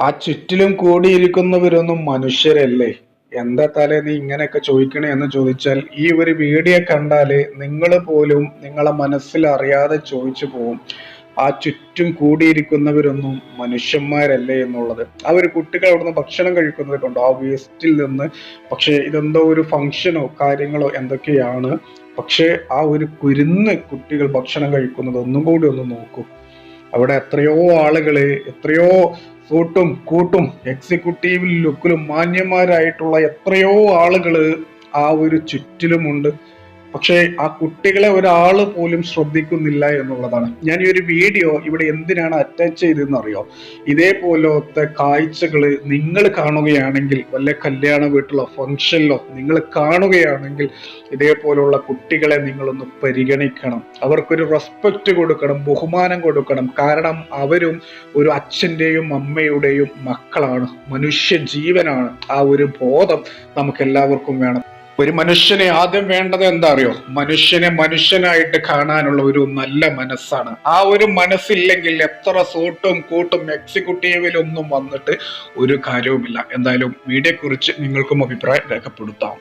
ആ ചുറ്റിലും കൂടിയിരിക്കുന്നവരൊന്നും മനുഷ്യരല്ലേ? എന്താ തലേ നീ ഇങ്ങനെയൊക്കെ ചോദിക്കണേ എന്ന് ചോദിച്ചാൽ ഈ ഒരു വീഡിയോ കണ്ടാൽ നിങ്ങൾ പോലും നിങ്ങളെ മനസ്സിൽ അറിയാതെ ചോദിച്ചു പോകും ആ ചുറ്റും കൂടിയിരിക്കുന്നവരൊന്നും മനുഷ്യന്മാരല്ലേ എന്നുള്ളത്. ആ ഒരു കുട്ടികൾ അവിടുന്ന് ഭക്ഷണം കഴിക്കുന്നത് കൊണ്ടോ. ആ വേസ്റ്റിൽ നിന്ന് പക്ഷേ ഇതെന്തോ ഒരു ഫംഗ്ഷനോ കാര്യങ്ങളോ എന്തൊക്കെയാണ് പക്ഷേ ആ ഒരു കുരുന്ന് കുട്ടികൾ ഭക്ഷണം കഴിക്കുന്നത് ഒന്നും കൂടി ഒന്ന് നോക്കൂ. അവിടെ എത്രയോ ആളുകൾ എത്രയോ സൂട്ടും കൂട്ടും എക്സിക്യൂട്ടീവ് ലുക്കിലും മാന്യന്മാരായിട്ടുള്ള എത്രയോ ആളുകൾ ആ ഒരു ചുറ്റിലുമുണ്ട്. പക്ഷേ ആ കുട്ടികളെ ഒരാൾ പോലും ശ്രദ്ധിക്കുന്നില്ല എന്നുള്ളതാണ്. ഞാൻ ഈ ഒരു വീഡിയോ ഇവിടെ എന്തിനാണ് അറ്റാച്ച് ചെയ്തതെന്ന് അറിയോ ഇതേപോലത്തെ കാഴ്ചകൾ നിങ്ങൾ കാണുകയാണെങ്കിൽ വല്ല കല്യാണ വീട്ടിലോ ഫംഗ്ഷനിലോ നിങ്ങൾ കാണുകയാണെങ്കിൽ ഇതേപോലുള്ള കുട്ടികളെ നിങ്ങളൊന്ന് പരിഗണിക്കണം. അവർക്കൊരു റെസ്പെക്റ്റ് കൊടുക്കണം ബഹുമാനം കൊടുക്കണം. കാരണം അവരും ഒരു അച്ഛന്റെയും അമ്മയുടെയും മക്കളാണ്. മനുഷ്യ ജീവനാണ് ആ ഒരു ബോധം നമുക്ക് എല്ലാവർക്കും വേണം. ഒരു മനുഷ്യനെ ആദ്യം വേണ്ടത് എന്താ അറിയോ മനുഷ്യനെ മനുഷ്യനായിട്ട് കാണാനുള്ള ഒരു നല്ല മനസ്സാണ്. ആ ഒരു മനസ്സില്ലെങ്കിൽ എത്ര സൂട്ടും കൂട്ടും എക്സിക്യൂട്ടീവിലൊന്നും വന്നിട്ട് ഒരു കാര്യവുമില്ല. എന്തായാലും വീഡിയോ കുറിച്ച് നിങ്ങൾക്കും അഭിപ്രായം രേഖപ്പെടുത്താം.